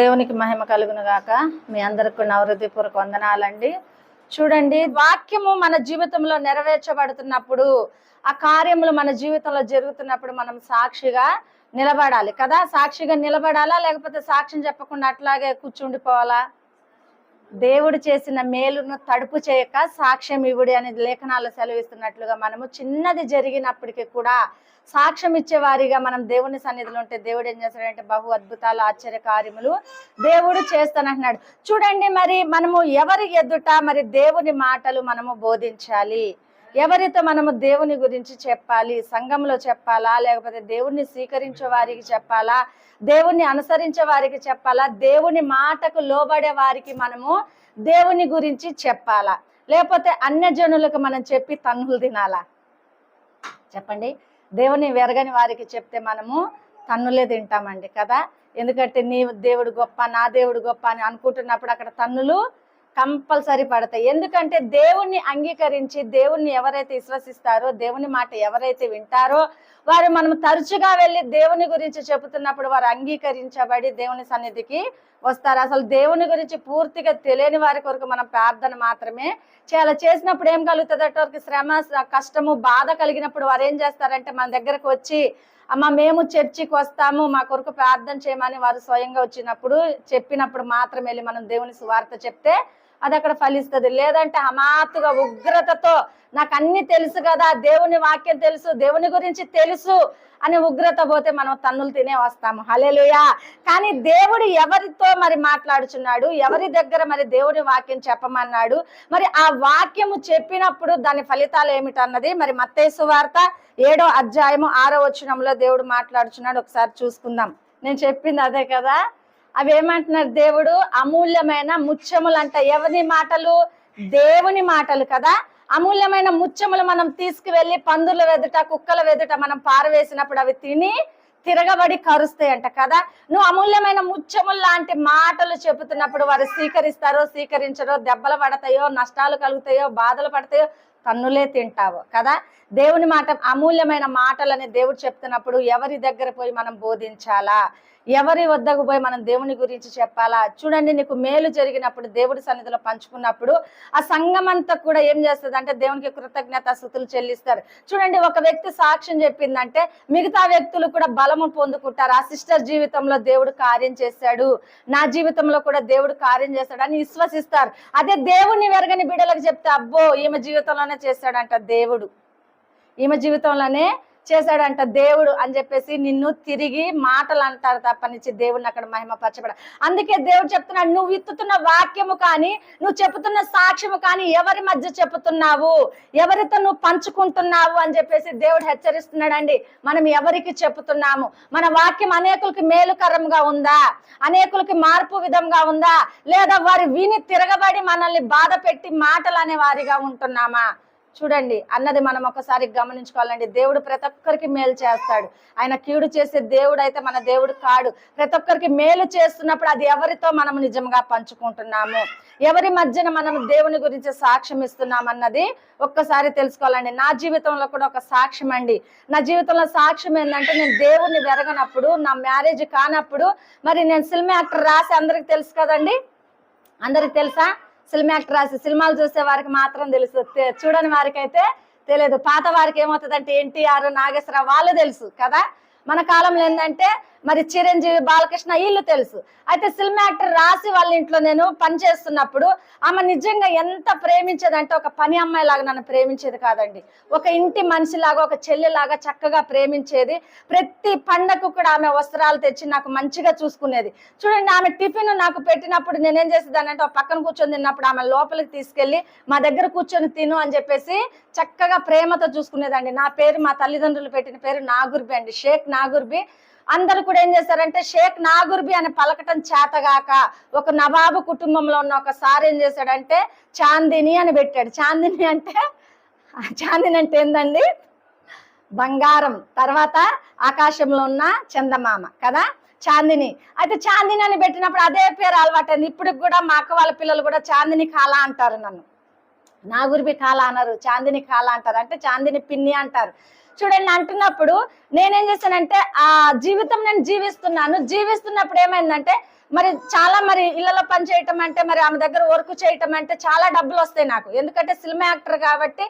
దేవునికి మహిమ కలుగును గాక. మీ అందరికి నా వందనాలండి. చూడండి వాక్యము మన జీవితంలో నెరవేర్చబడుతున్నప్పుడు ఆ కార్యములు మన జీవితంలో జరుగుతున్నప్పుడు మనం సాక్షిగా నిలబడాలి కదా. సాక్షిగా నిలబడాలా? లేకపోతే సాక్ష్యం చెప్పకుండా అట్లాగే కూర్చుండిపోవాలా? దేవుడు చేసిన మేలును తడుపు చేయక సాక్ష్యం ఇవుడి అనేది లేఖనాలు సెలవిస్తున్నట్లుగా మనము చిన్నది జరిగినప్పటికీ కూడా సాక్ష్యం ఇచ్చే వారిగా మనం దేవుని సన్నిధిలో ఉంటే దేవుడు ఏం చేస్తాడంటే బహు అద్భుతాలు ఆశ్చర్య కార్యములు దేవుడు చేస్తానంటున్నాడు. చూడండి మరి మనము ఎవరి ఎదుట మరి దేవుని మాటలు మనము బోధించాలి? ఎవరితో మనము దేవుని గురించి చెప్పాలి సంఘంలో చెప్పాలా లేకపోతే దేవుణ్ణి స్వీకరించే వారికి చెప్పాలా దేవుణ్ణి అనుసరించే వారికి చెప్పాలా దేవుని మాటకు లోబడే వారికి మనము దేవుని గురించి చెప్పాలా లేకపోతే అన్యజనులకు మనం చెప్పి తన్నులు తినాలా? చెప్పండి. దేవుని వెరగని వారికి చెప్తే మనము తన్నులే తింటామండి కదా? ఎందుకంటే నీ దేవుడు గొప్ప నా దేవుడు గొప్ప అని అనుకుంటున్నప్పుడు అక్కడ తన్నులు కంపల్సరీ పడతాయి. ఎందుకంటే దేవుణ్ణి అంగీకరించి దేవుణ్ణి ఎవరైతే విశ్వసిస్తారో దేవుని మాట ఎవరైతే వింటారో వారు మనం తరచుగా వెళ్ళి దేవుని గురించి చెబుతున్నప్పుడు వారు అంగీకరించబడి దేవుని సన్నిధికి వస్తారు. అసలు దేవుని గురించి పూర్తిగా తెలియని వారి కొరకు మనం ప్రార్థన మాత్రమే చాలా చేసినప్పుడు ఏం కలుగుతుంది అంటే వారికి శ్రమ కష్టము బాధ కలిగినప్పుడు వారు ఏం చేస్తారంటే మన దగ్గరకు వచ్చి అమ్మ మేము చర్చికి వస్తాము మా కొరకు ప్రార్థన చేయమని వారు స్వయంగా వచ్చినప్పుడు చెప్పినప్పుడు మాత్రం వెళ్ళి మనం దేవుని సువార్త చెప్తే అది అక్కడ ఫలిస్తుంది. లేదంటే హమాతుగా ఉగ్రతతో నాకు అన్ని తెలుసు కదా దేవుని వాక్యం తెలుసు దేవుని గురించి తెలుసు అని ఉగ్రత పోతే మనం తన్నులు తినే వస్తాము. హలేలుయా కానీ దేవుడు ఎవరితో మరి మాట్లాడుచున్నాడు? ఎవరి దగ్గర మరి దేవుని వాక్యం చెప్పమన్నాడు? మరి ఆ వాక్యము చెప్పినప్పుడు దాని ఫలితాలు ఏమిటన్నది మరి మత్తేసు వార్త ఏడో అధ్యాయము ఆరో వచనంలో దేవుడు మాట్లాడుచున్నాడు. ఒకసారి చూసుకుందాం. నేను చెప్పింది అదే కదా? అవి ఏమంటున్నారు దేవుడు? అమూల్యమైన ముత్యములు అంట ఎవరి మాటలు? దేవుని మాటలు కదా. అమూల్యమైన ముత్యములు మనం తీసుకువెళ్ళి పందుల వెదుట కుక్కల వెదుట మనం పారవేసినప్పుడు అవి తిని తిరగబడి కరుస్తాయి అంట కదా. నువ్వు అమూల్యమైన ముత్యములు లాంటి మాటలు చెబుతున్నప్పుడు వారు స్వీకరిస్తారో స్వీకరించరో దెబ్బలు పడతాయో నష్టాలు కలుగుతాయో బాధలు పడతాయో తన్నులే తింటావు కదా. దేవుని మాట అమూల్యమైన మాటలని దేవుడు చెప్తున్నప్పుడు ఎవరి దగ్గర పోయి మనం బోధించాలా? ఎవరి వద్దకు పోయి మనం దేవుని గురించి చెప్పాలా? చూడండి నీకు మేలు జరిగినప్పుడు దేవుడి సన్నిధిలో పంచుకున్నప్పుడు ఆ సంఘం అంతా కూడా ఏం చేస్తుంది అంటే దేవునికి కృతజ్ఞత స్థుతులు చెల్లిస్తారు. చూడండి ఒక వ్యక్తి సాక్ష్యం చెప్పిందంటే మిగతా వ్యక్తులు కూడా బలము పొందుకుంటారు. ఆ సిస్టర్ జీవితంలో దేవుడు కార్యం చేశాడు నా జీవితంలో కూడా దేవుడు కార్యం చేశాడు అని విశ్వసిస్తారు. అదే దేవుని వెరగని బిడలకు చెప్తే అబ్బో ఈమె జీవితంలోనే చేశాడంట దేవుడు. ఈమె జీవితంలోనే చేశాడంట దేవుడు అని చెప్పేసి నిన్ను తిరిగి మాటలు అంటారు తప్పనిచ్చి దేవుడిని అక్కడ మహిమపరచబడ. అందుకే దేవుడు చెప్తున్నాడు నువ్వు విత్తుతున్న వాక్యము కానీ నువ్వు చెప్తున్న సాక్ష్యము కానీ ఎవరి మధ్య చెప్తున్నావు ఎవరితో నువ్వు పంచుకుంటున్నావు? అని చెప్పేసి దేవుడు హెచ్చరిస్తున్నాడండి. మనం ఎవరికి చెప్తున్నాము మన వాక్యం అనేకులకి మేలుకరంగా ఉందా? అనేకులకి మార్పు విధంగా ఉందా? లేదా వారి విని తిరగబడి మనల్ని బాధ పెట్టి మాటలు అనే వారిగా ఉంటున్నామా? చూడండి అన్నది మనం ఒకసారి గమనించుకోవాలండి. దేవుడు ప్రతి ఒక్కరికి మేలు చేస్తాడు. ఆయన కీడు చేసే దేవుడు అయితే మన దేవుడు కాడు. ప్రతి ఒక్కరికి మేలు చేస్తున్నప్పుడు అది ఎవరితో మనం నిజంగా పంచుకుంటున్నాము? ఎవరి మధ్యన మనం దేవుని గురించి సాక్ష్యం ఇస్తున్నామన్నది ఒక్కసారి తెలుసుకోవాలండి. నా జీవితంలో కూడా ఒక సాక్ష్యం అండి. నా జీవితంలో సాక్ష్యం ఏంటంటే నేను దేవుణ్ణి వెరగనప్పుడు నా మ్యారేజ్ కానప్పుడు మరి నేను సినిమా యాక్టర్ రాసి అందరికి తెలుసు కదండి? అందరికి తెలుసా? సినిమా యాక్టర్ రాసి సినిమాలు చూసే వారికి మాత్రం తెలుసు. చూడని వారికైతే తెలియదు పాత వారికి ఏమవుతుందంటే ఎన్టీఆర్ నాగేశ్వరరావు వాళ్ళు తెలుసు కదా? మన కాలంలో ఏంటంటే మరి చిరంజీవి బాలకృష్ణ వీళ్ళు తెలుసు. అయితే సినిమా యాక్టర్ రాసి వాళ్ళ ఇంట్లో నేను పని చేస్తున్నప్పుడు ఆమె నిజంగా ఎంత ప్రేమించేదంటే ఒక పని అమ్మాయి లాగా నన్ను ప్రేమించేది కాదండి. ఒక ఇంటి మనిషిలాగా ఒక చెల్లెలాగా చక్కగా ప్రేమించేది. ప్రతి పండగకు కూడా ఆమె వస్త్రాలు తెచ్చి నాకు మంచిగా చూసుకునేది. చూడండి ఆమె టిఫిన్ నాకు పెట్టినప్పుడు నేనేం చేసేదాన్ని అంటే ఒక పక్కన కూర్చొని తిన్నప్పుడు ఆమె లోపలికి తీసుకెళ్ళి మా దగ్గర కూర్చొని తిను అని చెప్పేసి చక్కగా ప్రేమతో చూసుకునేదండి. నా పేరు మా తల్లిదండ్రులు పెట్టిన పేరు నాగుర్బి అండి. షేక్ నాగుర్బి. అందరూ కూడా ఏం చేశారంటే షేక్ నాగుర్బి అని పలకటం చేతగాక ఒక నవాబు కుటుంబంలో ఉన్న ఒకసారి ఏం చేశాడంటే చాందిని అని పెట్టాడు. చాందిని అంటే చాందిని అంటే ఏందండి? బంగారం. తర్వాత ఆకాశంలో ఉన్న చందమామ కదా? చాందిని. అయితే చాందిని అని పెట్టినప్పుడు అదే పేరు అలవాటైంది. ఇప్పుడు కూడా మా అక్క వాళ్ళ పిల్లలు కూడా చాందిని కాల అంటారు నన్ను. నాగురిబి కాల అనరు చాందిని కాల అంటారు. అంటే చాందిని పిన్ని అంటారు. చూడండి అంటున్నప్పుడు నేనేం చేశానంటే ఆ జీవితం నేను జీవిస్తున్నాను. జీవిస్తున్నప్పుడు ఏమైందంటే మరి చాలా మరి ఇళ్ళలో పని చేయటం అంటే మరి ఆమె దగ్గర వర్క్ చేయటం అంటే చాలా డబ్బులు వస్తాయి నాకు. ఎందుకంటే సినిమా యాక్టర్ కాబట్టి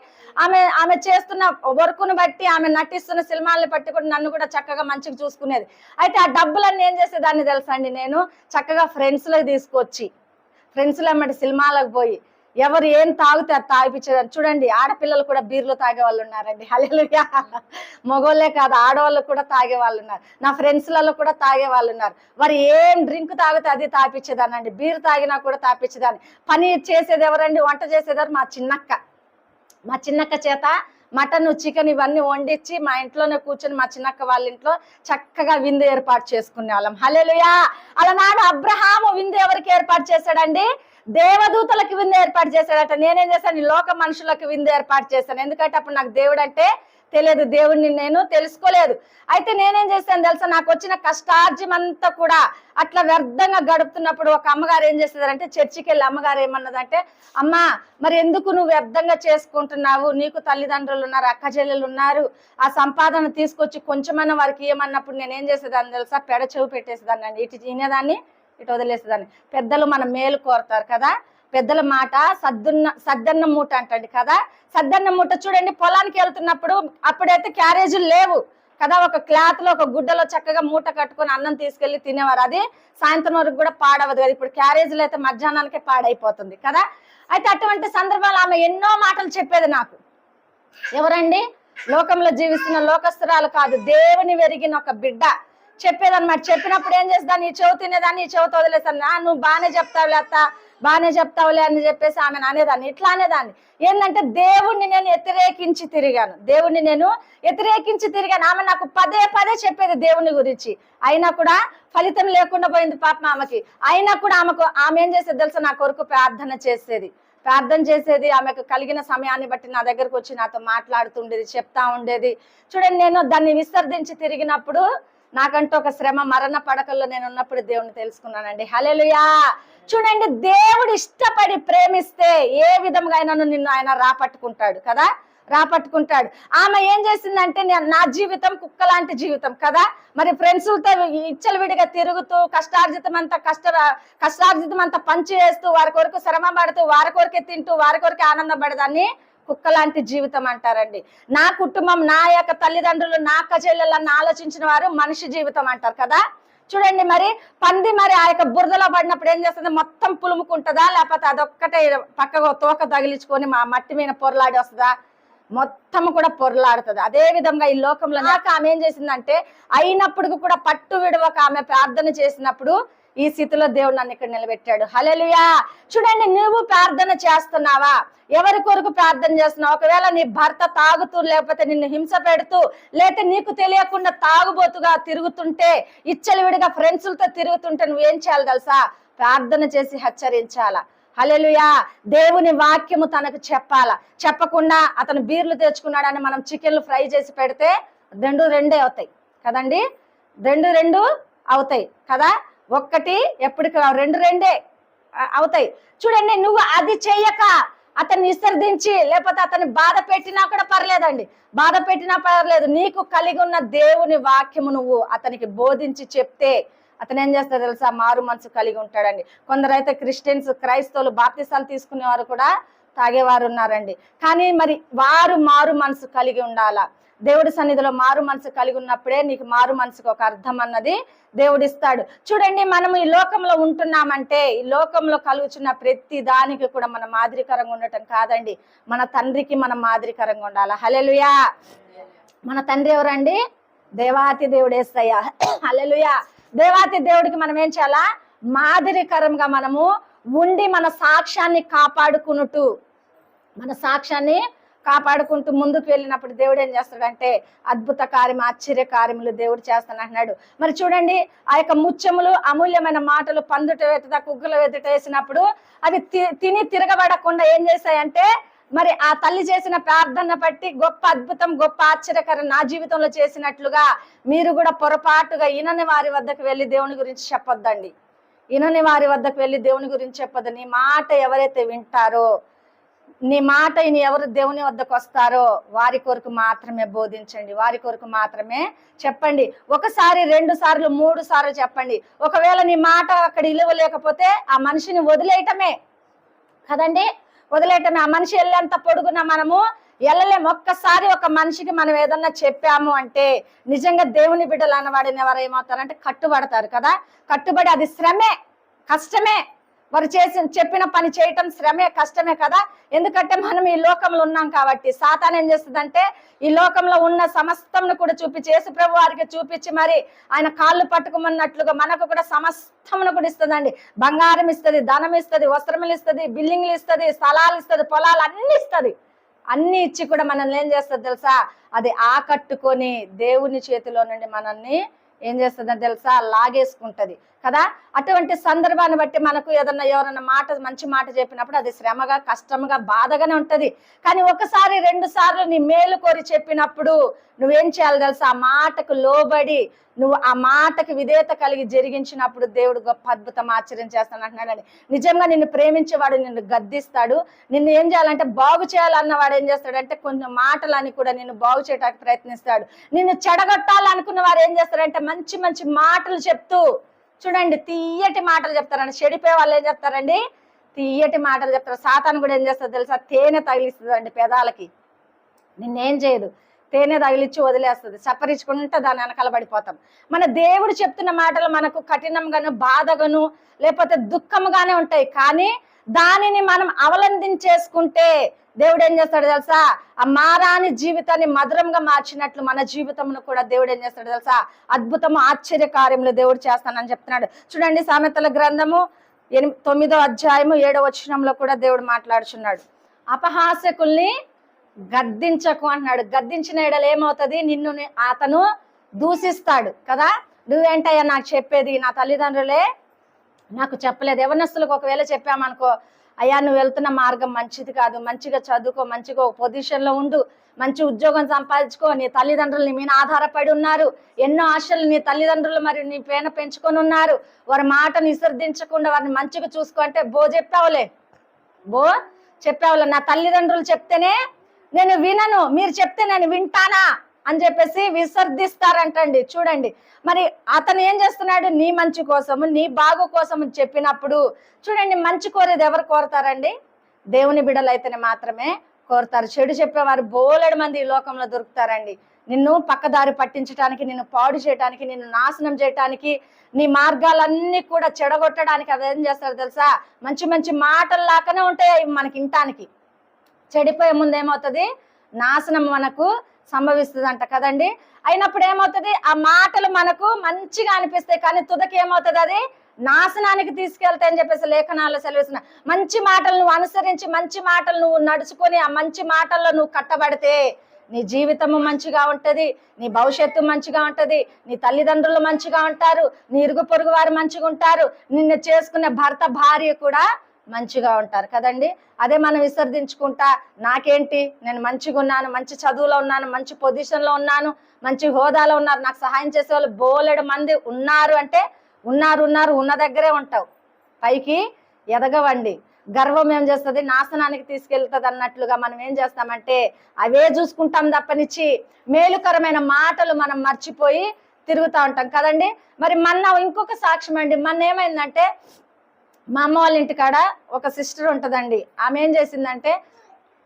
ఆమె ఆమె చేస్తున్న వర్క్ను బట్టి ఆమె నటిస్తున్న సినిమాల్ని బట్టి కూడా నన్ను కూడా చక్కగా మంచిగా చూసుకునేది. అయితే ఆ డబ్బులన్నీ ఏం చేసేదాన్ని తెలుసండి నేను? చక్కగా ఫ్రెండ్స్లో తీసుకొచ్చి ఫ్రెండ్స్లో ఎమ్మటి సినిమాలకు పోయి ఎవరు ఏం తాగితే అది తాగిపించేదాన్ని చూడండి ఆడపిల్లలు కూడా బీర్లు తాగే వాళ్ళు ఉన్నారండి. హలెలుయా మగోళ్ళే కాదు ఆడవాళ్ళు కూడా తాగే వాళ్ళు ఉన్నారు. నా ఫ్రెండ్స్లలో కూడా తాగే వాళ్ళు ఉన్నారు. వారు ఏం డ్రింక్ తాగితే అది తాపించేదాన్ని అండి. బీర్ తాగినా కూడా తాపించేదాన్ని పని చేసేది ఎవరండి? వంట చేసేదారు మా చిన్నక్క. మా చిన్నక్క చేత మటన్ చికెన్ ఇవన్నీ వండించి మా ఇంట్లోనే కూర్చొని మా చిన్నక్క వాళ్ళ ఇంట్లో చక్కగా విందు ఏర్పాటు చేసుకునే వాళ్ళం హలేలుయా అలనాడు అబ్రహాము విందు ఎవరికి ఏర్పాటు చేశాడండి? దేవదూతలకు విందు ఏర్పాటు చేశాడట. నేనేం చేశాను? నీ లోక మనుషులకు విందు ఏర్పాటు చేశాను. ఎందుకంటే అప్పుడు నాకు దేవుడు అంటే తెలియదు. దేవుడిని నేను తెలుసుకోలేదు. అయితే నేనేం చేశాను తెలుసా? నాకు వచ్చిన కష్టార్జం అంతా కూడా అట్లా వ్యర్థంగా గడుపుతున్నప్పుడు ఒక అమ్మగారు ఏం చేసేదారంటే చర్చికి వెళ్ళి అమ్మగారు ఏమన్నదంటే అమ్మా మరి ఎందుకు నువ్వు వ్యర్థంగా చేసుకుంటున్నావు? నీకు తల్లిదండ్రులు ఉన్నారు అక్క చెల్లెలు ఉన్నారు. ఆ సంపాదన తీసుకొచ్చి కొంచెమన్నా వారికి ఏమన్నప్పుడు నేను ఏం చేసేదాన్ని తెలుసా? పెడ చెవు పెట్టేసేదాన్ని ఇటు తినేదాన్ని ఇటు వదిలేసేదాన్ని. పెద్దలు మన మేలు కోరుతారు కదా? పెద్దల మాట సద్దున్న సద్దన్న మూట అంటండి కదా? సద్దన్న మూట చూడండి పొలానికి వెళ్తున్నప్పుడు అప్పుడైతే క్యారేజీలు లేవు కదా? ఒక క్లాత్లో ఒక గుడ్డలో చక్కగా మూట కట్టుకొని అన్నం తీసుకెళ్ళి తినేవారు. అది సాయంత్రం వరకు కూడా పాడవదు కదా? ఇప్పుడు క్యారేజీలు అయితే మధ్యాహ్నానికే పాడైపోతుంది కదా? అయితే అటువంటి సందర్భాలు ఆమె ఎన్నో మాటలు చెప్పేది నాకు. ఎవరండి? లోకంలో జీవిస్తున్న లోకస్తురాలు కాదు దేవుని వెరిగిన ఒక బిడ్డ. చెప్పేదన్నమాట. చెప్పినప్పుడు ఏం చేస్తాను నీ చెవు తినేదాన్ని నీ చెవు వదిలేస్తాను నా నువ్వు బాగానే చెప్తావులే అత్త బాగానే చెప్తావులే అని చెప్పేసి ఆమె అనేదాన్ని. ఇట్లా అనేదాన్ని. ఏంటంటే దేవుణ్ణి నేను వ్యతిరేకించి తిరిగాను. దేవుణ్ణి నేను వ్యతిరేకించి తిరిగాను. ఆమె నాకు పదే పదే చెప్పేది దేవుని గురించి. అయినా కూడా ఫలితం లేకుండా పోయింది పాప ఆమెకి. అయినా కూడా ఆమెకు ఆమె ఏం చేసేది తెలుసా? నా కొరకు ప్రార్థన చేసేది. ప్రార్థన చేసేది ఆమెకు కలిగిన సమయాన్ని బట్టి నా దగ్గరకు వచ్చి నాతో మాట్లాడుతుండేది చెప్తా ఉండేది. చూడండి నేను దాన్ని విసర్జించి తిరిగినప్పుడు నాకంటూ ఒక శ్రమ మరణ పడకల్లో నేను ఉన్నప్పుడు దేవుని తెలుసుకున్నానండి. హల్లెలూయా! చూడండి దేవుడు ఇష్టపడి ప్రేమిస్తే ఏ విధంగా అయినను నిన్ను ఆయన రాపట్టుకుంటాడు కదా? రాపట్టుకుంటాడు. ఆమె ఏం చేసిందంటే నేను నా జీవితం కుక్క లాంటి జీవితం కదా? మరి ఫ్రెండ్స్లతో ఇచ్చలవిడిగా తిరుగుతూ కష్టార్జితం అంతా కష్ట కష్టార్జితం అంతా పంచి వేస్తూ వారి కొరకు శ్రమ పడుతూ వారి కొరకే తింటూ వారి కొరకే ఆనందపడదాన్ని కుక్క లాంటి జీవితం అంటారండి. నా కుటుంబం నా యొక్క తల్లిదండ్రులు నా కచెల్లెళ్ళని ఆలోచించిన వారు మనిషి జీవితం అంటారు కదా. చూడండి మరి పంది మరి ఆ యొక్క బురదలో పడినప్పుడు ఏం చేస్తుంది? మొత్తం పులుముకుంటుందా? లేకపోతే అదొక్కటే పక్కగా తోక తగిలించుకొని మా మట్టి మీద పొరలాడి వస్తుందా? మొత్తం కూడా పొరలాడుతుంది. అదే విధంగా ఈ లోకంలో నాకు ఆమె ఏం చేసిందంటే అయినప్పుడు కూడా పట్టు విడవక ఆమె ప్రార్థన చేసినప్పుడు ఈ స్థితిలో దేవుడు నన్ను ఇక్కడ నిలబెట్టాడు. హలెలుయా చూడండి నువ్వు ప్రార్థన చేస్తున్నావా? ఎవరి కొరకు ప్రార్థన చేస్తున్నావు? ఒకవేళ నీ భర్త తాగుతూ లేకపోతే నిన్ను హింస పెడుతూ లేకపోతే నీకు తెలియకుండా తాగుబోతుగా తిరుగుతుంటే ఇచ్చలివిడిగా ఫ్రెండ్స్లతో తిరుగుతుంటే నువ్వేం చేయాలి తెలుసా? ప్రార్థన చేసి హెచ్చరించాలా? హలెలుయా దేవుని వాక్యము తనకు చెప్పాలా? చెప్పకుండా అతను బీర్లు తెచ్చుకున్నాడని మనం చికెన్లు ఫ్రై చేసి పెడితే రెండు రెండే అవుతాయి. కదండి? రెండు రెండు అవుతాయి. కదా? ఒక్కటి ఎప్పటికి రెండు రెండే అవుతాయి. చూడండి నువ్వు అది చెయ్యక అతన్ని విసర్దించి లేకపోతే అతన్ని బాధ పెట్టినా కూడా పర్లేదండి. బాధ పెట్టినా పర్లేదు. నీకు కలిగి ఉన్న దేవుని వాక్యము నువ్వు అతనికి బోధించి చెప్తే అతను ఏం చేస్తాడు తెలుసా? మారు మనసు కలిగి ఉంటాడండి. కొందరైతే క్రిస్టియన్స్ క్రైస్తవులు బాప్తిసాలు తీసుకునేవారు కూడా తాగేవారు ఉన్నారండి. కానీ మరి వారు మారు మనసు కలిగి ఉండాలా? దేవుడి సన్నిధిలో మారు మనసు కలిగి ఉన్నప్పుడే నీకు మారు మనసుకు ఒక అర్థం అన్నది దేవుడిస్తాడు. చూడండి మనం ఈ లోకంలో ఉంటున్నామంటే ఈ లోకంలో కలుగుచున్న ప్రతి దానికి కూడా మన మాదిరికరంగా ఉండటం కాదండి. మన తండ్రికి మనం మాదిరికరంగా ఉండాలి? హలెలుయా మన తండ్రి ఎవరండి? దేవాతి దేవుడు ఏస్తయ్యా హలెలుయా దేవాతి దేవుడికి మనం ఏం చేయాలా? మాదిరికరంగా మనము ఉండి మన సాక్ష్యాన్ని కాపాడుకునుటూ మన సాక్ష్యాన్ని కాపాడుకుంటూ ముందుకు వెళ్ళినప్పుడు దేవుడు ఏం చేస్తాడంటే అద్భుత కార్యం ఆశ్చర్య కార్యములు దేవుడు చేస్తానంటున్నాడు మరి చూడండి ఆ యొక్క ముత్యములు అమూల్యమైన మాటలు పందుట వెతుట కుగ్గుల వెతుట వేసినప్పుడు అవి తి- తిని తిరగబడకుండా ఏం చేశాయంటే మరి ఆ తల్లి చేసిన ప్రార్థన బట్టి గొప్ప అద్భుతం గొప్ప ఆశ్చర్యకరం నా జీవితంలో చేసినట్లుగా మీరు కూడా పొరపాటుగా ఇనని వారి వద్దకు వెళ్ళి దేవుని గురించి చెప్పొద్దండి. ఇనని వారి వద్దకు వెళ్ళి దేవుని గురించి చెప్పొద్దు. నీ మాట ఎవరైతే వింటారో నీ మాట నీ ఎవరు దేవుని వద్దకు వస్తారో వారి కొరకు మాత్రమే బోధించండి. వారి కొరకు మాత్రమే చెప్పండి. ఒకసారి రెండు సార్లు మూడు సార్లు చెప్పండి. ఒకవేళ నీ మాట అక్కడ ఇలువ లేకపోతే ఆ మనిషిని వదిలేయటమే. కదండి? వదిలేయటమే. ఆ మనిషి వెళ్ళేంత పొడుగున మనము? వెళ్ళలేము ఒక్కసారి ఒక మనిషికి మనం ఏదన్నా చెప్పాము అంటే నిజంగా దేవుని బిడ్డలు అన్నవాడిని ఎవరు ఏమవుతారంటే కట్టుబడతారు కదా? కట్టుబడి అది శ్రమే. కష్టమే. వారు చేసిన చెప్పిన పని చేయటం శ్రమే కష్టమే కదా? ఎందుకంటే మనం ఈ లోకంలో ఉన్నాం కాబట్టి. సాతాన్ ఏం చేస్తుందంటే ఈ లోకంలో ఉన్న సమస్తంను కూడా చూపించి యేసు ప్రభు వారికి చూపించి మరి ఆయన కాళ్ళు పట్టుకోమన్నట్లుగా మనకు కూడా సమస్తమును కూడా ఇస్తుందండి. బంగారం ఇస్తుంది ధనం ఇస్తుంది వస్త్రములు ఇస్తుంది బిల్డింగ్లు ఇస్తుంది స్థలాలు ఇస్తుంది పొలాలు అన్ని ఇస్తుంది. అన్ని ఇచ్చి కూడా మనల్ని ఏం చేస్తుంది తెలుసా? అది ఆకట్టుకొని దేవుని చేతిలో నుండి మనల్ని ఏం చేస్తుందని తెలుసా? లాగేసుకుంటది. కదా? అటువంటి సందర్భాన్ని బట్టి మనకు ఏదన్నా ఎవరన్నా మాట మంచి మాట చెప్పినప్పుడు అది శ్రమగా కష్టంగా బాధగానే ఉంటుంది. కానీ ఒకసారి రెండు సార్లు నీ మేలు కోరి చెప్పినప్పుడు నువ్వేం చేయాలి తెలుసు? ఆ మాటకు లోబడి నువ్వు ఆ మాటకి విధేయత కలిగి జరిగించినప్పుడు దేవుడు గొప్ప అద్భుతం ఆశ్చర్యం చేస్తాను అంటున్నాడని నిజంగా నిన్ను ప్రేమించేవాడు నిన్ను గద్దిస్తాడు. నిన్ను ఏం చేయాలంటే బాగు చేయాలన్నవాడు ఏం చేస్తాడంటే కొన్ని మాటలని కూడా నిన్ను బాగు చేయడానికి ప్రయత్నిస్తాడు. నిన్ను చెడగొట్టాలనుకున్న వారు ఏం చేస్తారంటే మంచి మంచి మాటలు చెప్తూ చూడండి తీయటి మాటలు చెప్తారండి. చెడిపోయే వాళ్ళు ఏం చెప్తారండి? తీయటి మాటలు చెప్తారు. సాతాను కూడా ఏం చేస్తారు తెలుసా? తేనె తగిలిస్తుందండి పెదాలకి. నిన్నేం చేయదు. తేనె తగిలిచ్చి వదిలేస్తుంది. చప్పరించుకుంటే దాని వెనకాల పడిపోతాం. మన దేవుడు చెప్తున్న మాటలు మనకు కఠినంగాను బాధగాను లేకపోతే దుఃఖముగానే ఉంటాయి. కానీ దానిని మనం అవలంబించేసుకుంటే దేవుడు ఏం చేస్తాడు తెలుసా? ఆ మారాని జీవితాన్ని మధురంగా మార్చినట్లు మన జీవితమును కూడా దేవుడు ఏం చేస్తాడు తెలుసా? అద్భుతము ఆశ్చర్య కార్యములు దేవుడు చేస్తానని చెప్తున్నాడు. చూడండి సామెతల గ్రంథము ఎనిమి తొమ్మిదో అధ్యాయము ఏడో వచనంలో కూడా దేవుడు మాట్లాడుచున్నాడు. అపహాసకుల్ని గద్దించకు అంటున్నాడు. గద్దించిన ఎడలు ఏమవుతుంది? నిన్ను అతను దూషిస్తాడు కదా? నువ్వేంటయ్యా నాకు చెప్పేది? నా తల్లిదండ్రులే నాకు చెప్పలేదు. యవనస్తులకు ఒకవేళ చెప్పామనుకో అయ్యా నువ్వు వెళ్తున్న మార్గం మంచిది కాదు. మంచిగా చదువుకో మంచిగా ఒక పొజిషన్లో ఉండు. మంచి ఉద్యోగం సంపాదించుకో. నీ తల్లిదండ్రులు నీ మీద ఆధారపడి ఉన్నారు. ఎన్నో ఆశలు నీ తల్లిదండ్రులు మరి నీ పేన పెంచుకొని ఉన్నారు. వారి మాటను విసర్దించకుండా వారిని మంచిగా చూసుకో అంటే బో చెప్పావులే. బో చెప్పావులే. నా తల్లిదండ్రులు చెప్తేనే నేను వినను. మీరు చెప్తే నేను వింటానా? అని చెప్పేసి విసర్దిస్తారంటండి. చూడండి. మరి అతను ఏం చేస్తున్నాడు? నీ మంచి కోసము నీ బాగు కోసము చెప్పినప్పుడు చూడండి మంచి కోరేది ఎవరు కోరతారండి? దేవుని బిడలైతేనే మాత్రమే కోరుతారు. చెడు చెప్పేవారు బోలెడు మంది ఈ లోకంలో దొరుకుతారండి. నిన్ను పక్కదారి పట్టించడానికి నిన్ను పాడు చేయడానికి నిన్ను నాశనం చేయడానికి నీ మార్గాలన్నీ కూడా చెడగొట్టడానికి అవి ఏం చేస్తారు తెలుసా? మంచి మంచి మాటల్లాగానే ఉంటాయి మనకి ఇంటానికి చెడిపోయే ముందు ఏమవుతుంది? నాశనం మనకు సంభవిస్తుంది అంట కదండి. అయినప్పుడు ఏమవుతుంది? ఆ మాటలు మనకు మంచిగా అనిపిస్తాయి కానీ తుదకి ఏమవుతుంది అది? నాశనానికి తీసుకెళ్తాయని చెప్పేసి లేఖనాల్లో సెలవిస్తున్న మంచి మాటలు నువ్వు అనుసరించి మంచి మాటలు నువ్వు నడుచుకొని ఆ మంచి మాటల్లో నువ్వు కట్టబడితే నీ జీవితము మంచిగా ఉంటుంది నీ భవిష్యత్తు మంచిగా ఉంటుంది నీ తల్లిదండ్రులు మంచిగా ఉంటారు నీ ఇరుగు పొరుగు వారు మంచిగా ఉంటారు నిన్ను చేసుకునే భర్త భార్య కూడా మంచిగా ఉంటారు కదండి? అదే మనం విసర్జించుకుంటా నాకేంటి? నేను మంచిగా ఉన్నాను మంచి చదువులో ఉన్నాను మంచి పొజిషన్లో ఉన్నాను మంచి హోదాలో ఉన్నారు నాకు సహాయం చేసే వాళ్ళు బోలెడు మంది ఉన్నారు అంటే ఉన్నారు ఉన్నారు ఉన్న దగ్గరే ఉంటావు. పైకి ఎదగవండి. గర్వం ఏం చేస్తుంది? నాశనానికి తీసుకెళ్తుంది అన్నట్లుగా మనం ఏం చేస్తామంటే అవే చూసుకుంటాం తప్పనిచ్చి మేలుకరమైన మాటలు మనం మర్చిపోయి తిరుగుతూ ఉంటాం కదండి? మరి మొన్న ఇంకొక సాక్ష్యం అండి మొన్న ఏమైందంటే మా అమ్మ వాళ్ళ ఇంటికాడ ఒక సిస్టర్ ఉంటుందండి. ఆమె ఏం చేసిందంటే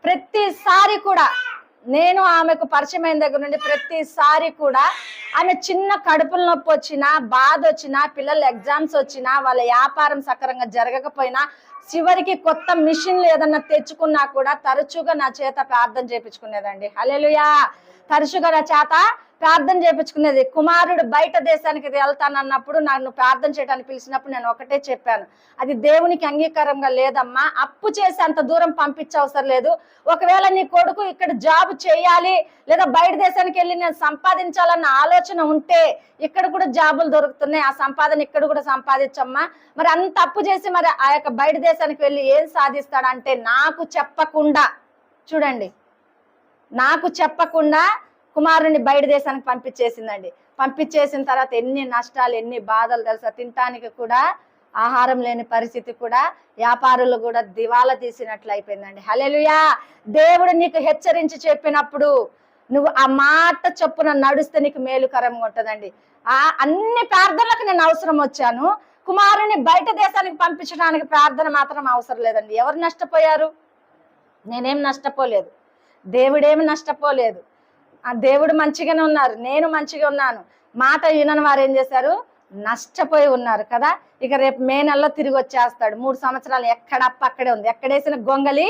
ప్రతిసారి కూడా నేను ఆమెకు పరిచయమైన దగ్గర నుండి ప్రతిసారి కూడా ఆమె చిన్న కడుపుల నొప్పి వచ్చినా బాధ వచ్చినా పిల్లల ఎగ్జామ్స్ వచ్చినా వాళ్ళ వ్యాపారం సక్రంగా జరగకపోయినా చివరికి కొత్త మిషన్లు ఏదన్నా తెచ్చుకున్నా కూడా తరచుగా నా చేత ప్రార్థన చేయించుకునేదండి హల్లెలూయా! తరచుగా నా చేత ప్రార్థన చేపించుకునేది కుమారుడు బయట దేశానికి వెళ్తానన్నప్పుడు నన్ను ప్రార్థన చేయడానికి పిలిచినప్పుడు నేను ఒకటే చెప్పాను. అది దేవునికి అంగీకారంగా లేదమ్మా. అప్పు చేసి అంత దూరం పంపించే అవసరం లేదు. ఒకవేళ నీ కొడుకు ఇక్కడ జాబ్ చేయాలి లేదా బయట దేశానికి వెళ్ళి నేను సంపాదించాలన్న ఆలోచన ఉంటే ఇక్కడ కూడా జాబులు దొరుకుతున్నాయి. ఆ సంపాదన ఇక్కడ కూడా సంపాదించమ్మా. మరి అంత అప్పు చేసి మరి ఆ యొక్క బయట దేశానికి వెళ్ళి ఏం సాధిస్తాడంటే నాకు చెప్పకుండా చూడండి నాకు చెప్పకుండా కుమారుని బయట దేశానికి పంపించేసిందండి. పంపించేసిన తర్వాత ఎన్ని నష్టాలు ఎన్ని బాధలు తెలుసా? తినటానికి కూడా ఆహారం లేని పరిస్థితి కూడా వ్యాపారులు కూడా దివాలా తీసినట్లు అయిపోయిందండి. హలెలుయా దేవుడు నీకు హెచ్చరించి చెప్పినప్పుడు నువ్వు ఆ మాట చొప్పున నడుస్తే నీకు మేలుకరంగా ఉంటుందండి ఆ అన్ని ప్రార్థనలకు నేను అవసరం వచ్చాను. కుమారుని బయట దేశానికి పంపించడానికి ప్రార్థన మాత్రం అవసరం లేదండి. ఎవరు నష్టపోయారు? నేనేం నష్టపోలేదు. దేవుడేమి నష్టపోలేదు. ఆ దేవుడు మంచిగానే ఉన్నారు నేను మంచిగా ఉన్నాను. మాట వినని వారు ఏం చేశారు? నష్టపోయి ఉన్నారు కదా? ఇక రేపు మే నెలలో తిరిగి వచ్చేస్తాడు. మూడు సంవత్సరాలు ఎక్కడప్ప అక్కడే ఉంది. ఎక్కడేసిన గొంగలి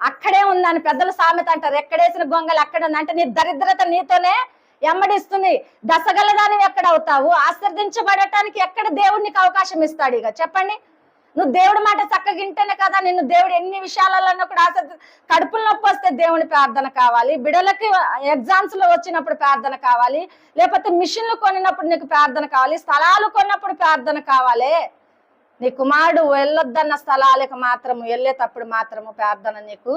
అక్కడే ఉందని పెద్దల సామెత అంటారు. ఎక్కడేసిన గొంగలి అక్కడ ఉంది. అంటే నీ దరిద్రత నీతోనే ఎమ్మడిస్తుంది. దశగలదాని ఎక్కడ అవుతావు? ఆశ్రదించబడటానికి ఎక్కడ దేవుడు నీకు అవకాశం ఇస్తాడు ఇక? చెప్పండి. నువ్వు దేవుడి మాట చక్కగింటేనే కదా నిన్ను దేవుడు ఎన్ని విషయాలలో కూడా ఆశ కడుపుల నొప్పి వస్తే దేవుని ప్రార్థన కావాలి. బిడలకి ఎగ్జామ్స్లో వచ్చినప్పుడు ప్రార్థన కావాలి. లేకపోతే మిషన్లు కొనినప్పుడు నీకు ప్రార్థన కావాలి. స్థలాలు కొన్నప్పుడు ప్రార్థన కావాలి. నీ కుమారుడు వెళ్ళొద్దన్న స్థలాలకు మాత్రము వెళ్ళేటప్పుడు మాత్రము ప్రార్థన నీకు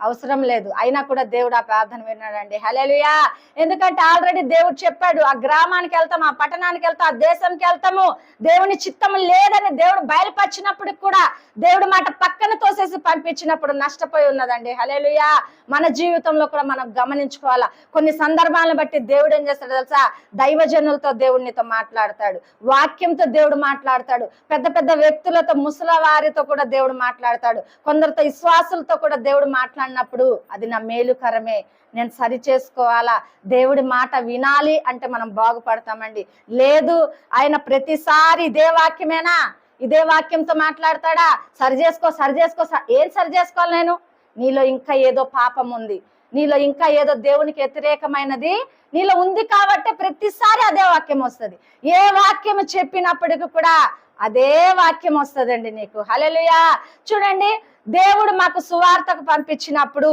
అవసరం లేదు. అయినా కూడా దేవుడు ఆ ప్రార్థన విన్నాడండి. హలేలుయా ఎందుకంటే ఆల్రెడీ దేవుడు చెప్పాడు ఆ గ్రామానికి వెళ్తాం ఆ పట్టణానికి వెళ్తాం ఆ దేశంకి వెళ్తాము. దేవుని చిత్తం లేదని దేవుడు బయలుపరిచినప్పుడు కూడా దేవుడు మాట పక్కన తోసేసి పంపించినప్పుడు నష్టపోయి ఉన్నదండి. హలేలుయా మన జీవితంలో కూడా మనం గమనించుకోవాలా. కొన్ని సందర్భాలను బట్టి దేవుడు ఏం చేస్తాడు తెలుసా? దైవజనులతో దేవుడినితో మాట్లాడతాడు. వాక్యంతో దేవుడు మాట్లాడతాడు. పెద్ద పెద్ద వ్యక్తులతో ముసలవారితో కూడా దేవుడు మాట్లాడతాడు. కొందరితో విశ్వాసులతో కూడా దేవుడు అన్నప్పుడు అది నా మేలుకరమే. నేను సరి చేసుకోవాలా? దేవుడి మాట వినాలి అంటే మనం బాగుపడతామండి. లేదు ఆయన ప్రతిసారి ఇదే వాక్యమేనా? ఇదే వాక్యంతో మాట్లాడతాడా? సరి చేసుకో సరి చేసుకో స- ఏం సరి చేసుకోవాలి నేను? నీలో ఇంకా ఏదో పాపం ఉంది. నీలో ఇంకా ఏదో దేవునికి వ్యతిరేకమైనది. నీలో ఉంది కాబట్టి ప్రతిసారి అదే వాక్యం వస్తుంది. ఏ వాక్యం చెప్పినప్పటికీ కూడా అదే వాక్యం వస్తుందండి నీకు. హలలుయా చూడండి దేవుడు మాకు సువార్తకు పంపించినప్పుడు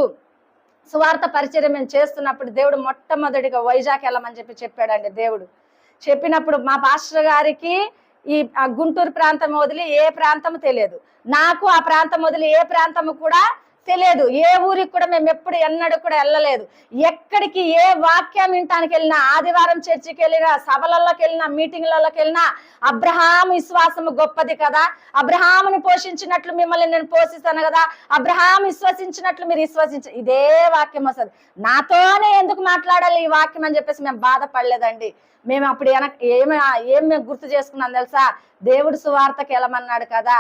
సువార్త పరిచయం మేము చేస్తున్నప్పుడు దేవుడు మొట్టమొదటిగా వైజాగ్ వెళ్ళమని చెప్పి చెప్పాడండి దేవుడు. చెప్పినప్పుడు మా పాస్టర్ గారికి ఈ గుంటూరు ప్రాంతం వదిలి ఏ ప్రాంతం తెలియదు. నాకు ఆ ప్రాంతం వదిలి ఏ ప్రాంతము కూడా తెలియదు. ఏ ఊరికి కూడా మేము ఎప్పుడు ఎన్నడూ కూడా వెళ్ళలేదు. ఎక్కడికి ఏ వాక్యం వినటానికి వెళ్ళినా ఆదివారం చర్చికి వెళ్ళినా సభలలోకి వెళ్ళినా మీటింగ్లలోకి వెళ్ళినా అబ్రహాం విశ్వాసము గొప్పది కదా. అబ్రహామును పోషించినట్లు మిమ్మల్ని నేను పోషిస్తాను కదా. అబ్రహాం విశ్వసించినట్లు మీరు విశ్వసించ ఇదే వాక్యం వస్తుంది. నాతోనే ఎందుకు మాట్లాడాలి ఈ వాక్యం అని చెప్పేసి మేము బాధపడలేదండి. మేము అప్పుడు వెనక ఏమి ఏం మేము గుర్తు చేసుకున్నాం తెలుసా? దేవుడు సువార్తకి వెళ్ళమన్నాడు కదా.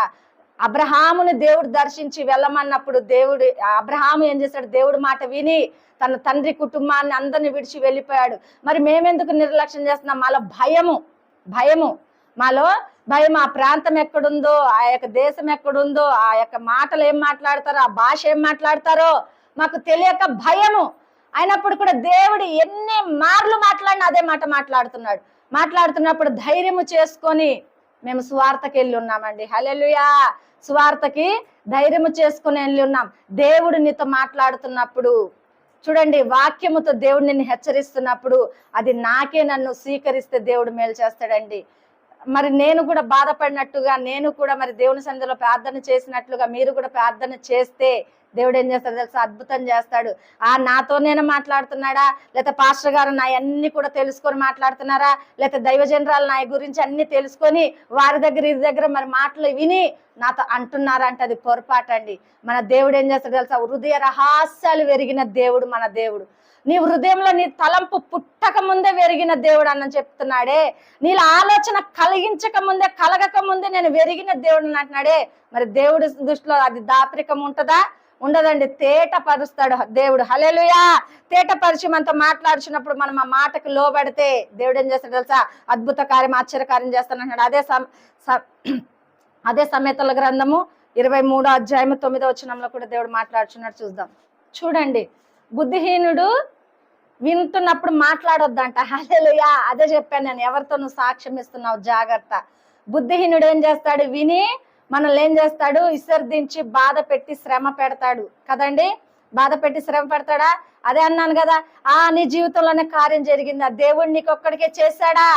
అబ్రహాముని దేవుడు దర్శించి వెళ్ళమన్నప్పుడు దేవుడు అబ్రహాము ఏం చేశాడు? దేవుడు మాట విని తన తండ్రి కుటుంబాన్ని అందరిని విడిచి వెళ్ళిపోయాడు. మరి మేమెందుకు నిర్లక్ష్యం చేస్తున్నాం? మాలో భయము భయము. మాలో భయం ఆ ప్రాంతం ఎక్కడుందో ఆ యొక్క దేశం ఎక్కడుందో ఆ యొక్క మాటలు ఏం మాట్లాడతారో ఆ భాష ఏం మాట్లాడతారో మాకు తెలియక భయము. అయినప్పుడు కూడా దేవుడు ఎన్ని మార్లు మాట్లాడినా అదే మాట మాట్లాడుతున్నాడు. మాట్లాడుతున్నప్పుడు ధైర్యము చేసుకొని మేము స్వార్థకి వెళ్ళి ఉన్నామండి. హలెలుయా సువార్తకి ధైర్యము చేసుకుని వెళ్ళి ఉన్నాం. దేవుడు నీతో మాట్లాడుతున్నప్పుడు చూడండి వాక్యముతో దేవుడు నిన్ను హెచ్చరిస్తున్నప్పుడు అది నాకే నన్ను స్వీకరిస్తే దేవుడు మేలు చేస్తాడండి. మరి నేను కూడా బాధపడినట్టుగా నేను కూడా మరి దేవుని సన్నిధిలో ప్రార్థన చేసినట్లుగా మీరు కూడా ప్రార్థన చేస్తే దేవుడు ఏం చేస్తాడు తెలుసా? అద్భుతం చేస్తాడు. ఆ నాతో నేను మాట్లాడుతున్నాడా? లేకపోతే పాస్టర్ గారు నా అన్ని కూడా తెలుసుకొని మాట్లాడుతున్నారా? లేకపోతే దైవజనరాలు నా గురించి అన్ని తెలుసుకొని వారి దగ్గర ఇది దగ్గర మరి మాటలు విని నాతో అంటున్నారా అంటే అది పొరపాటు అండి మన దేవుడు ఏం చేస్తాడు తెలుసా? హృదయ రహస్యాలు వెరిగిన దేవుడు మన దేవుడు. నీ హృదయంలో నీ తలంపు పుట్టక ముందే వెరిగిన దేవుడు అన్న చెప్తున్నాడే. నీళ్ళ ఆలోచన కలిగించక ముందే కలగక ముందే నేను వెరిగిన దేవుడు అని అంటున్నాడే. మరి దేవుడి దృష్టిలో అది దాపరికం ఉంటుందా? ఉండదండి. తేట పరుస్తాడు దేవుడు. హలేలుయా తేట పరిచి మనతో మాట్లాడుచున్నప్పుడు మనం ఆ మాటకు లోబడితే దేవుడు ఏం చేస్తాడు తెలుసా? అద్భుత కార్యం ఆశ్చర్యకార్యం చేస్తాను అంటున్నాడు. అదే అదే సమేతల గ్రంథము ఇరవై మూడో అధ్యాయము తొమ్మిదో వచ్చినంలో కూడా దేవుడు మాట్లాడుచున్నాడు. చూద్దాం. చూడండి. బుద్ధిహీనుడు వింటున్నప్పుడు మాట్లాడొద్దంట. హల్లెలూయా! అదే చెప్పాను నేను ఎవరితో నువ్వు సాక్ష్యం ఇస్తున్నావు? జాగ్రత్త. బుద్ధిహీనుడు ఏం చేస్తాడు? విని మనల్ని ఏం చేస్తాడు? విసర్దించి బాధ పెట్టి శ్రమ పెడతాడు. కదండి? బాధ పెట్టి శ్రమ పెడతాడా? అదే అన్నాను కదా ఆ నీ జీవితంలోనే కార్యం జరిగింది. ఆ దేవుడు నీకొక్కడికే చేశాడా?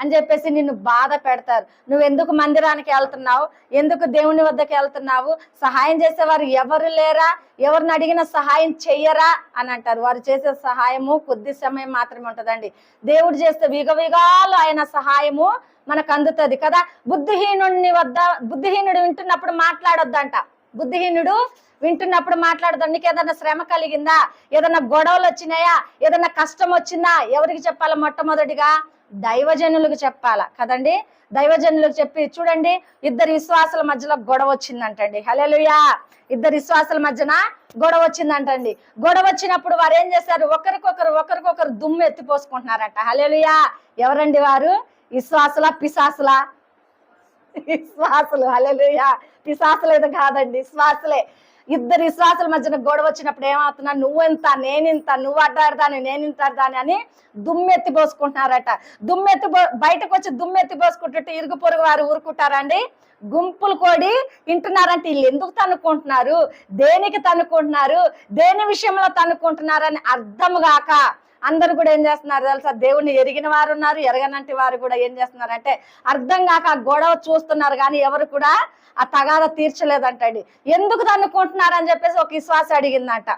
అని చెప్పేసి నిన్ను బాధ పెడతారు. నువ్వు ఎందుకు మందిరానికి వెళ్తున్నావు? ఎందుకు దేవుని వద్దకు వెళ్తున్నావు? సహాయం చేసేవారు ఎవరు లేరా? ఎవరిని అడిగిన సహాయం చెయ్యరా? అని అంటారు. వారు చేసే సహాయము కొద్ది సమయం మాత్రమే ఉంటుందండి. దేవుడు చేస్తే విగవిగాలు ఆయన సహాయము మనకు అందుతుంది కదా? బుద్ధిహీనుడిని వద్ద బుద్ధిహీనుడు వింటున్నప్పుడు మాట్లాడొద్దంట. బుద్ధిహీనుడు వింటున్నప్పుడు మాట్లాడదాం నీకు ఏదైనా శ్రమ కలిగిందా? ఏదైనా గొడవలు వచ్చినాయా ఏదైనా కష్టం వచ్చిందా ఎవరికి చెప్పాలా మొట్టమొదటిగా? దైవజనులకు చెప్పాలా? కదండి? దైవజనులకు చెప్పి చూడండి ఇద్దరు విశ్వాసుల మధ్యలో గొడవ వచ్చిందంటండి. హలెలుయా ఇద్దరు విశ్వాసుల మధ్యన గొడవ వచ్చిందంటండి. గొడవ వచ్చినప్పుడు వారు ఏం చేశారు? ఒకరికొకరు ఒకరికొకరు దుమ్ము ఎత్తిపోసుకుంటున్నారట. హలెలుయా ఎవరండి వారు? విశ్వాసుల పిశాసుల? విశ్వాసులు. హలెలుయా పిశాసులు కాదండి విశ్వాసులే. ఇద్దరు విశ్వాసుల మధ్యన గొడవ వచ్చినప్పుడు ఏమవుతున్నా నువ్వెంత నేనింత నువ్వు అడ్డాడదాని నేనింత అడ్డాని అని దుమ్మెత్తి పోసుకుంటున్నారట. దుమ్మెత్తి బయటకు వచ్చి దుమ్మెత్తి పోసుకుంటుంటే ఇరుగు పొరుగు వారు ఊరుకుంటారండి. గుంపులు కోడి వింటున్నారంటే వీళ్ళు ఎందుకు తన్నుకుంటున్నారు? దేనికి తన్నుకుంటున్నారు? దేని విషయంలో తన్నుకుంటున్నారని అర్థం గాక అందరూ కూడా ఏం చేస్తున్నారు తెలుసా? దేవుణ్ణి ఎరిగిన వారు ఉన్నారు ఎరగనంటి వారు కూడా ఏం చేస్తున్నారంటే అర్థం కాక ఆ గొడవ చూస్తున్నారు. కానీ ఎవరు కూడా ఆ తగాద తీర్చలేదంటండి. ఎందుకు దన్నుకుంటున్నారని చెప్పేసి ఒక విశ్వాస అడిగిందంట.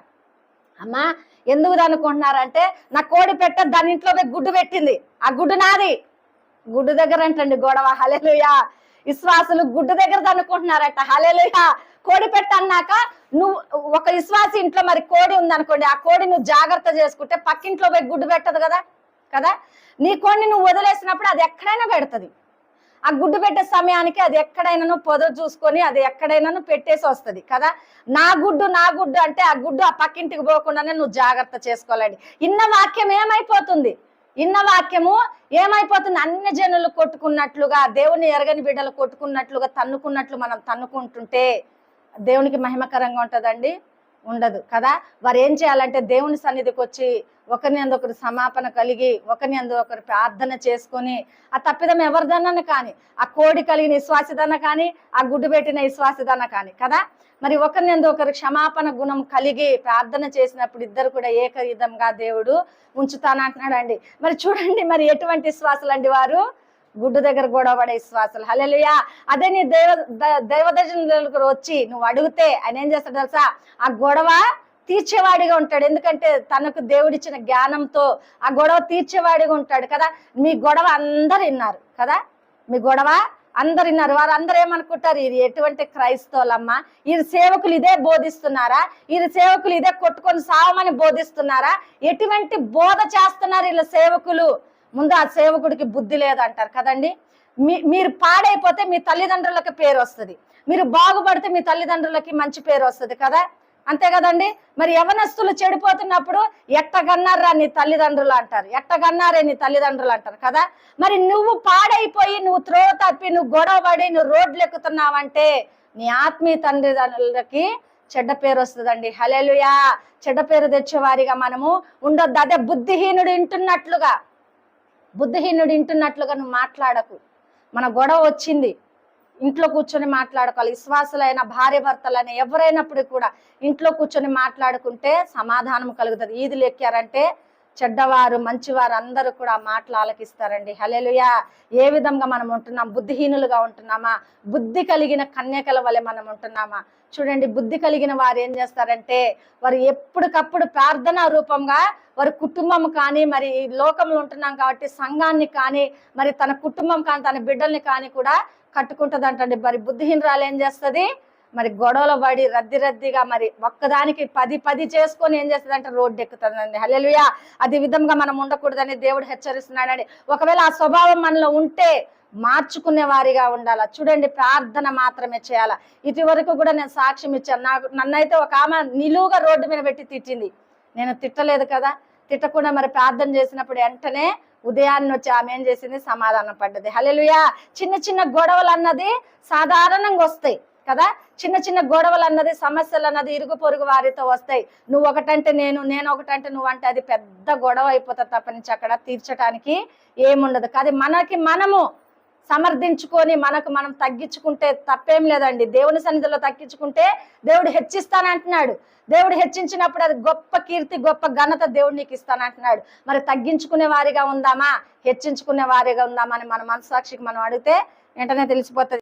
అమ్మా ఎందుకు దన్నుకుంటున్నారంటే నా కోడి పెట్ట దాని ఇంట్లో పోయి గుడ్డు పెట్టింది. ఆ గుడ్డు నాది. గుడ్డు దగ్గర అంటండి గొడవ. హలేలుయా విశ్వాసులు గుడ్డు దగ్గర దన్నుకుంటున్నారట హలేలుయా కోడి పెట్ట అన్నాక నువ్వు ఒక విశ్వాసి ఇంట్లో మరి కోడి ఉందనుకోండి ఆ కోడి నువ్వు జాగ్రత్త చేసుకుంటే పక్కింట్లో పోయి గుడ్డు పెట్టదు కదా? కదా? నీ కోడిని నువ్వు వదిలేసినప్పుడు అది ఎక్కడైనా పెడుతుంది. ఆ గుడ్డు పెట్టే సమయానికి అది ఎక్కడైనాను పొద చూసుకొని అది ఎక్కడైనాను పెట్టేసి వస్తుంది కదా? నా గుడ్డు నా గుడ్డు అంటే ఆ గుడ్డు ఆ పక్కింటికి పోకుండానే నువ్వు జాగ్రత్త చేసుకోవాలండి. ఇన్న వాక్యం ఏమైపోతుంది? ఇన్న వాక్యము ఏమైపోతుంది? అన్ని జనులు కొట్టుకున్నట్లుగా దేవుని ఎరగని బిడ్డలు కొట్టుకున్నట్లుగా తన్నుకున్నట్లు మనం తన్నుకుంటుంటే దేవునికి మహిమకరంగా ఉంటుందండి. ఉండదు కదా? వారు ఏం చేయాలంటే దేవుని సన్నిధికి వచ్చి ఒకరిని అందు ఒకరు సమాపన కలిగి ఒకరిని అందు ఒకరు ప్రార్థన చేసుకొని ఆ తప్పిదం ఎవరిదన్నా కానీ ఆ కోడి కలిగిన విశ్వాసిదన్న కానీ ఆ గుడ్డు పెట్టిన విశ్వాసిదన్న కానీ కదా? మరి ఒకరిని అందు ఒకరు క్షమాపణ గుణం కలిగి ప్రార్థన చేసినప్పుడు ఇద్దరు కూడా ఏకవిధంగా దేవుడు ఉంచుతానంటున్నాడండి. మరి చూడండి మరి ఎటువంటి విశ్వాసులు అండి వారు? గుడ్డు దగ్గర కూడా పడే విశ్వాసాలు. హల్లెలూయా. అదే నీ దేవ ద- దగ్గర వచ్చి నువ్వు అడిగితే ఆయన ఏం చేస్తాడు తెలుసా? ఆ గొడవ తీర్చేవాడిగా ఉంటాడు. ఎందుకంటే తనకు దేవుడిచ్చిన జ్ఞానంతో ఆ గొడవ తీర్చేవాడిగా ఉంటాడు కదా. మీ గొడవ అందరు విన్నారు కదా. మీ గొడవ అందరు విన్నారు. వారు అందరూ ఏమనుకుంటారు? ఇది ఎటువంటి క్రైస్తవులమ్మ? వీరి సేవకులు ఇదే బోధిస్తున్నారా? వీరి సేవకులు ఇదే కొట్టుకొని సావమని బోధిస్తున్నారా? ఎటువంటి బోధ చేస్తున్నారు వీళ్ళ సేవకులు? ముందు ఆ సేవకుడికి బుద్ధి లేదంటారు కదండి? మీ మీరు పాడైపోతే మీ తల్లిదండ్రులకి పేరు వస్తుంది. మీరు బాగుపడితే మీ తల్లిదండ్రులకి మంచి పేరు వస్తుంది కదా? అంతే కదండి? మరి యవనస్తులు చెడిపోతున్నప్పుడు ఎట్టగన్నారా నీ తల్లిదండ్రులు అంటారు. ఎట్టగన్నారే నీ తల్లిదండ్రులు అంటారు కదా? మరి నువ్వు పాడైపోయి నువ్వు త్రోవ తప్పి నువ్వు గొడవపడి నువ్వు రోడ్లు ఎక్కుతున్నావంటే నీ ఆత్మీయ తండ్రిదండ్రులకి చెడ్డ పేరు వస్తుందండి. హలెలుయా చెడ్డ పేరు తెచ్చేవారిగా మనము ఉండొద్దు. అదే బుద్ధిహీనుడు వింటున్నట్లుగా బుద్ధిహీనుడు వింటున్నట్లుగా నువ్వు మాట్లాడకు. మన గొడవ వచ్చింది. ఇంట్లో కూర్చొని మాట్లాడుకోవాలి. విశ్వాసులైన భార్య భర్తలైన ఎవరైనప్పుడు కూడా ఇంట్లో కూర్చొని మాట్లాడుకుంటే సమాధానం కలుగుతుంది. ఈదులు ఎక్కారంటే చెడ్డవారు మంచివారు అందరూ కూడా ఆ మాటలు ఆలకిస్తారండి. హలెలుయా ఏ విధంగా మనం ఉంటున్నాం? బుద్ధిహీనులుగా ఉంటున్నామా? బుద్ధి కలిగిన కన్యకల వలె మనం ఉంటున్నామా? చూడండి బుద్ధి కలిగిన వారు ఏం చేస్తారంటే వారు ఎప్పటికప్పుడు ప్రార్థనా రూపంగా వారి కుటుంబం కానీ మరి ఈ లోకంలో ఉంటున్నాం కాబట్టి సంఘాన్ని కానీ మరి తన కుటుంబం కానీ తన బిడ్డల్ని కానీ కూడా కట్టుకుంటుంది అంటండి మరి బుద్ధిహీనరాలు ఏం చేస్తుంది? మరి గొడవలు పడి రద్దీ రద్దీగా మరి ఒక్కదానికి పది పది చేసుకొని ఏం చేస్తుంది అంటే రోడ్డు ఎక్కుతుందండి హలెలుయా అది విధంగా మనం ఉండకూడదని దేవుడు హెచ్చరిస్తున్నాడండి. ఒకవేళ ఆ స్వభావం మనలో ఉంటే మార్చుకునే వారిగా ఉండాలా? చూడండి ప్రార్థన మాత్రమే చేయాలా? ఇది వరకు కూడా నేను సాక్ష్యం ఇచ్చాను. నాకు నన్నైతే ఒక ఆమె నిలువుగా రోడ్డు మీద పెట్టి తిట్టింది. నేను తిట్టలేదు కదా? తిట్టకుండా మరి ప్రార్థన చేసినప్పుడు వెంటనే ఉదయాన్నే వచ్చి ఆమె ఏం చేసింది? సమాధానం పడ్డది. హలెలుయా చిన్న చిన్న గొడవలు అన్నది సాధారణంగా వస్తాయి. కదా? చిన్న చిన్న గొడవలు అన్నది సమస్యలు అన్నది ఇరుగు పొరుగు వారితో వస్తాయి. నువ్వు ఒకటంటే నేను నేను ఒకటంటే నువ్వు అంటే అది పెద్ద గొడవ అయిపోతుంది తప్ప నుంచి అక్కడ తీర్చడానికి ఏముండదు. కాదు మనకి మనము సమర్థించుకొని మనకు మనం తగ్గించుకుంటే తప్పేం లేదండి. దేవుని సన్నిధిలో తగ్గించుకుంటే దేవుడు హెచ్చిస్తానంటున్నాడు. దేవుడు హెచ్చించినప్పుడు అది గొప్ప కీర్తి గొప్ప ఘనత దేవుడు నీకు ఇస్తానంటున్నాడు. మరి తగ్గించుకునే వారిగా ఉందామా? హెచ్చించుకునే వారిగా ఉందామా అని మన మనసాక్షికి మనం అడిగితే వెంటనే తెలిసిపోతుంది.